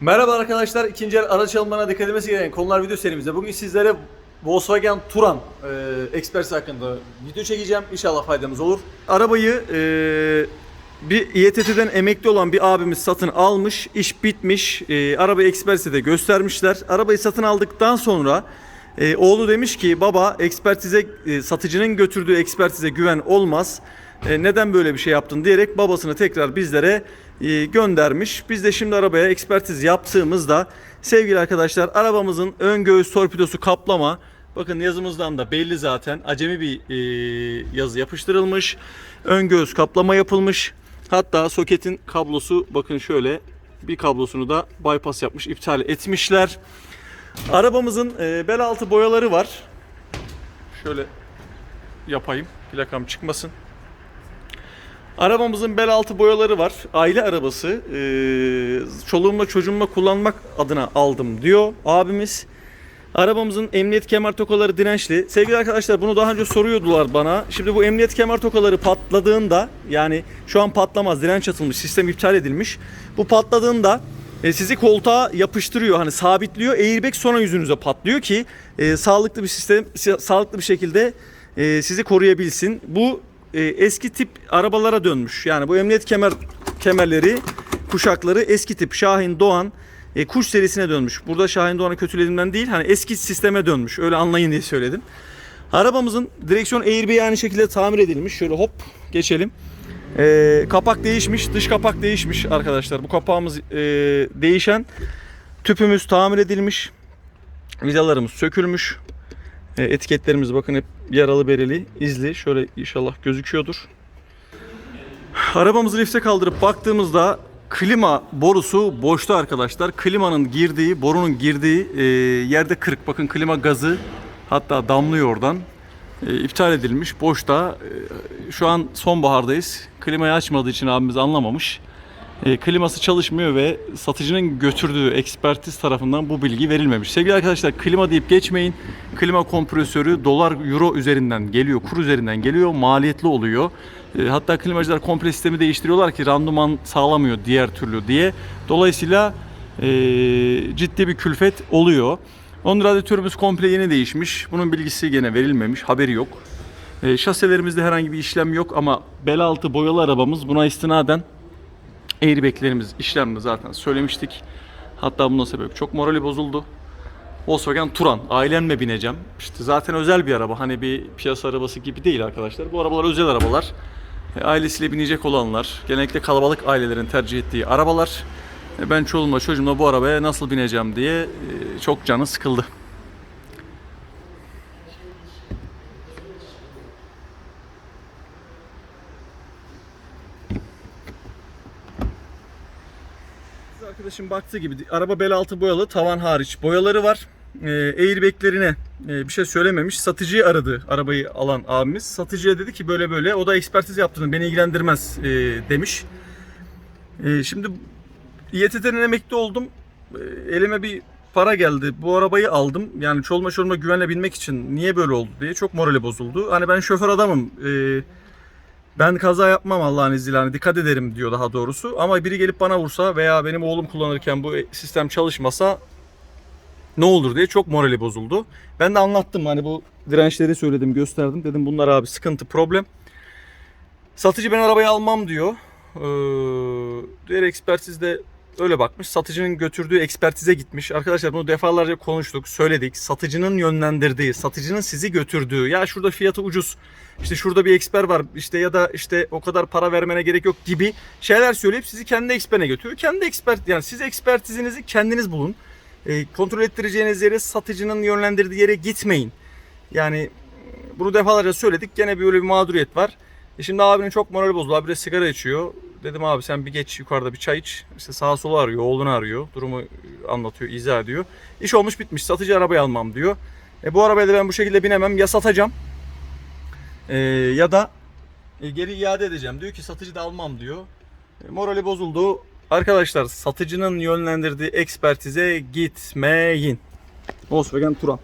Merhaba arkadaşlar. İkinci el araç alımlarına dikkat edilmesi gereken konular video serimizde. Bugün sizlere Volkswagen Touran e, Express hakkında video çekeceğim. İnşallah faydamız olur. Arabayı e, bir İETT'den emekli olan bir abimiz satın almış. İş bitmiş. E, arabayı Express'e de göstermişler. Arabayı satın aldıktan sonra e, oğlu demiş ki baba ekspertize e, satıcının götürdüğü ekspertize güven olmaz. E, neden böyle bir şey yaptın diyerek babasını tekrar bizlere göndermiş. Biz de şimdi arabaya ekspertiz yaptığımızda sevgili arkadaşlar arabamızın ön göğüs torpidosu kaplama bakın yazımızdan da belli zaten acemi bir e, yazı yapıştırılmış. Ön göğüs kaplama yapılmış. Hatta soketin kablosu bakın şöyle bir kablosunu da bypass yapmış iptal etmişler. Arabamızın e, bel altı boyaları var. Şöyle yapayım plakam çıkmasın. Arabamızın bel altı boyaları var. Aile arabası. Ee, çoluğumla çocuğumla kullanmak adına aldım diyor abimiz. Arabamızın emniyet kemer tokaları dirençli. Sevgili arkadaşlar bunu daha önce soruyordular bana. Şimdi bu emniyet kemer tokaları patladığında yani şu an patlamaz direnç atılmış sistem iptal edilmiş. Bu patladığında e, sizi koltuğa yapıştırıyor hani sabitliyor airbag sonra yüzünüze patlıyor ki e, sağlıklı bir sistem si- sağlıklı bir şekilde e, sizi koruyabilsin. Bu e, eski tip arabalara dönmüş. Yani bu emniyet kemer kemerleri, kuşakları eski tip Şahin Doğan e, kuş serisine dönmüş. Burada Şahin Doğan'ı kötülediğimden değil, hani eski sisteme dönmüş. Öyle anlayın diye söyledim. Arabamızın direksiyon airbag'i aynı şekilde tamir edilmiş. Şöyle hop geçelim. E, kapak değişmiş, dış kapak değişmiş arkadaşlar. Bu kapağımız e, değişen. Tüpümüz tamir edilmiş. Vidalarımız sökülmüş. E, etiketlerimiz bakın hep yaralı bereli, izli. Şöyle inşallah gözüküyordur. Arabamızı lifte kaldırıp baktığımızda klima borusu boşta arkadaşlar. Klimanın girdiği, borunun girdiği e, yerde kırık. Bakın klima gazı hatta damlıyor oradan. E, iptal edilmiş. Boşta. Şu an sonbahardayız. Klimayı açmadığı için abimiz anlamamış. E, kliması çalışmıyor ve satıcının götürdüğü ekspertiz tarafından bu bilgi verilmemiş. Sevgili arkadaşlar klima deyip geçmeyin. Klima kompresörü dolar euro üzerinden geliyor, kur üzerinden geliyor, maliyetli oluyor. E, hatta klimacılar komple sistemi değiştiriyorlar ki randıman sağlamıyor diğer türlü diye. Dolayısıyla e, ciddi bir külfet oluyor. Onun radyatörümüz komple yeni değişmiş. Bunun bilgisi gene verilmemiş, haberi yok. E, şaselerimizde herhangi bir işlem yok ama bel altı boyalı arabamız buna istinaden airbaglerimiz işlemde zaten söylemiştik. Hatta bunun sebep çok morali bozuldu. Volkswagen Touran. Ailemle bineceğim. İşte zaten özel bir araba. Hani bir piyasa arabası gibi değil arkadaşlar. Bu arabalar özel arabalar. E, Ailesiyle binecek olanlar, genellikle kalabalık ailelerin tercih ettiği arabalar. E, Ben çoluğumla çocuğumla bu arabaya nasıl bineceğim diye e, çok canı sıkıldı. Arkadaşım baktığı gibi araba bel altı boyalı, tavan hariç boyaları var. E, airbaglerine e, bir şey söylememiş. Satıcıyı aradı arabayı alan abimiz. Satıcıya dedi ki böyle böyle o da ekspertiz yaptığını beni ilgilendirmez e, demiş. E, şimdi İETT'den emekli oldum. E, elime bir para geldi. Bu arabayı aldım. Yani çolma çolma güvenle binmek için niye böyle oldu diye çok morali bozuldu. Hani ben şoför adamım. E, ben kaza yapmam Allah'ın izniyle hani dikkat ederim diyor daha doğrusu. Ama biri gelip bana vursa veya benim oğlum kullanırken bu sistem çalışmasa ne olur diye çok morali bozuldu. Ben de anlattım hani bu dirençleri söyledim gösterdim. Dedim bunlar abi sıkıntı problem. Satıcı ben arabayı almam diyor. Ee, diğer ekspertiz de öyle bakmış. Satıcının götürdüğü ekspertize gitmiş. Arkadaşlar bunu defalarca konuştuk, söyledik. Satıcının yönlendirdiği, satıcının sizi götürdüğü, ya şurada fiyatı ucuz, işte şurada bir eksper var, işte ya da işte o kadar para vermene gerek yok gibi şeyler söyleyip sizi kendi eksperine götürüyor. Kendi expert yani siz ekspertizinizi kendiniz bulun. E, kontrol ettireceğiniz yere satıcının yönlendirdiği yere gitmeyin. Yani bunu defalarca söyledik. Gene böyle bir mağduriyet var. E şimdi abinin çok morali bozuldu. Abi de sigara içiyor. Dedim abi sen bir geç yukarıda bir çay iç. İşte sağa sola arıyor, oğlunu arıyor. Durumu anlatıyor, izah ediyor. İş olmuş bitmiş. Satıcı arabayı almam diyor. E bu arabaya da ben bu şekilde binemem. Ya satacağım e, ya da e, geri iade edeceğim. Diyor ki satıcı da almam diyor. E, morali bozuldu. Arkadaşlar satıcının yönlendirdiği ekspertize gitmeyin. Volkswagen Touran.